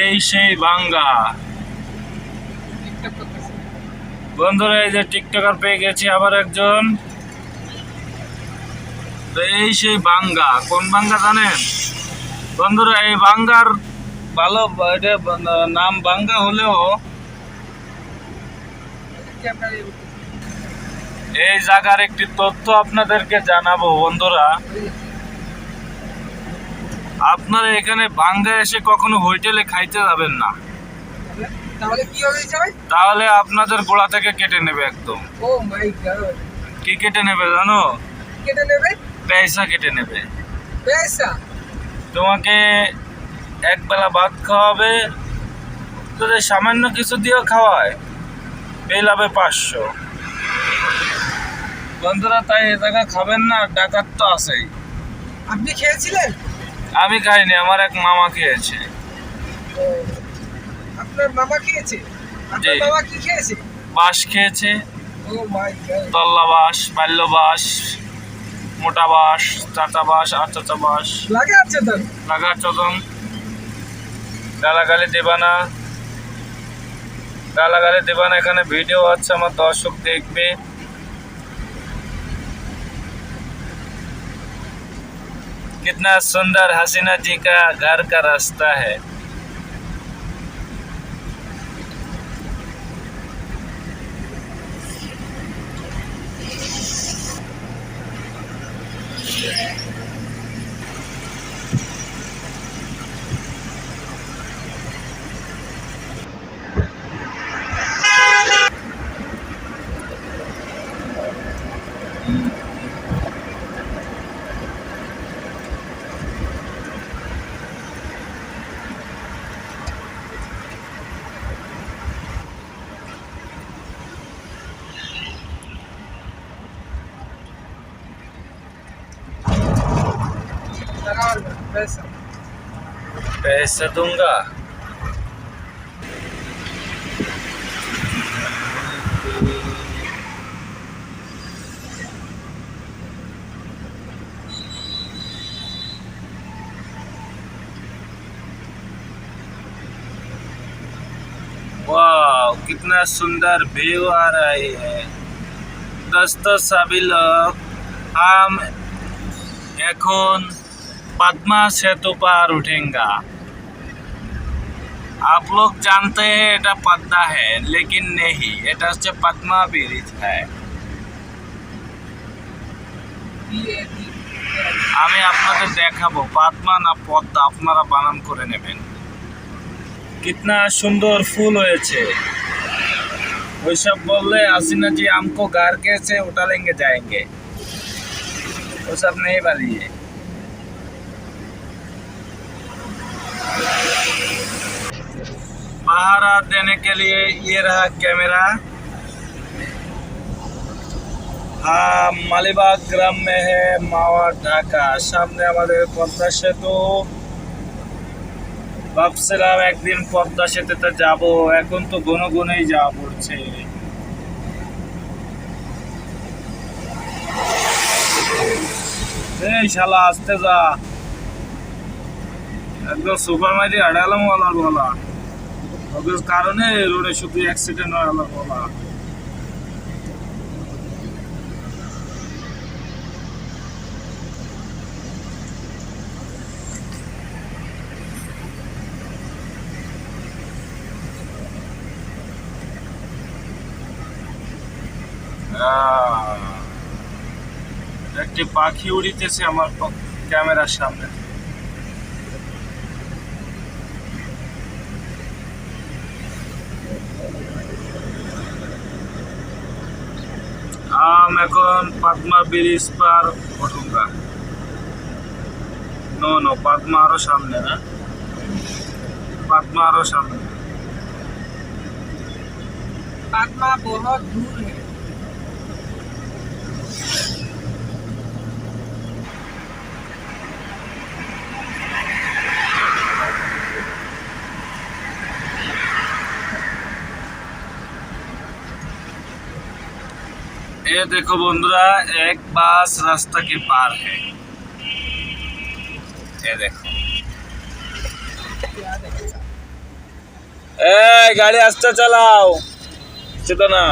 এই সেই বাঙ্গা বন্ধুরা, এই যে টিকটকার পেয়ে গেছি আবার একজন। এই সেই বাঙ্গা কোন বাঙ্গা জানেন? বন্ধুরা, এই বাঙ্গার ভালো নাম বাঙ্গা হলেও এই জায়গার একটি তথ্য আপনাদেরকে জানাব বন্ধুরা। আপনারা এখানে বাঙ্গা এসে কখনো হোটেলে খাইতে যাবেন না। তাহলে কি আপনাদের গোড়া থেকে কেটে নেবে একদম। Oh my god. কি কেটে নেবে জানো? কেটে নেবে? পয়সা কেটে নেবে। পয়সা তোমাকে এক বেলা ভাত খাওয়াবে তোদের সামান্য কিছু দিয়েও খাওয়ায় বিল হবে পাঁচশো। বন্ধুরা তাই এ জায়গা খাবেন না ডাকাত তো আছেই। আপনি খেয়েছিলেন? আমি খাইনি আমার এক মামা খেয়েছে। আপনার মামা খেয়েছে? আপনার। মামা কি খেয়েছে? বাঁশ খেয়েছে। তল্লা বাঁশ বাল্য বাঁশ মোটা বাঁশ চাচা বাঁশ আর চাচা বাঁশ। লাগে আছে তো? লাগা চদন গালাগালি দেবা না। গালাগালি দেবা না এখানে ভিডিও আছে আমার দর্শক দেখবে। कितना सुंदर हसीना जी का घर का रास्ता है। लगाओ पैसा पैसा दूंगा वाह कितना सुंदर व्यू आ रही है दोस्तों सभी लोग हम এখন पद्मा सेतु पर उठेंगा आप लोग जानते हैं এটা पद्मा है लेकिन नहीं এটা হচ্ছে पद्मा ब्रिज है আমি আপনাদের দেখাবো পদ্মা না পদ্মা আপনারা বানান করে নেবেন কিতনা সুন্দর ফুল হয়েছে ওইসব বললে আসিনা জি আমকো घर कैसे उठा लेंगे जाएंगे वो सब नहीं वाली पहाड़ा देने के लिए ये रहा कैमरा हाँ মালিবাগ গ্রাম में है মাওয়া ঢাকা সামনে আমাদের পদ্মা সেতু ভাবছিলাম একদিন পদ্মা সেতুতে যাব এখন তো গুন গুনেই যাওয়া পড়ছে এই শালা আসতে যা একদম সুপার মাইটি হাঁটালাম বলার বলা ওদের কারণে রোডে শুধু অ্যাক্সিডেন্ট হয়ে গেল বলা একটি পাখি উড়িতেছে আমার ক্যামেরার সামনে। নাম এখন পাতমা ব্রিজ পার পটুঙ্গা। নো নো পাতমা আরও সামনে না। পাতমা আরও সামনে। পাতমা বহুত দূর ए देखो बंधुरा एक बस रास्ता के पार है ये देखो ए गाड़ी आस्ते चलाओ चेतना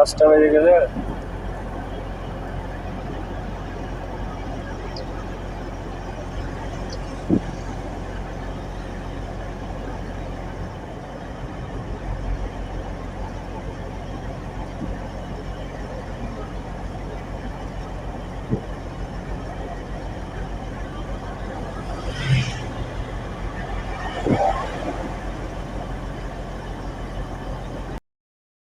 পাঁচটা বেজে গেলে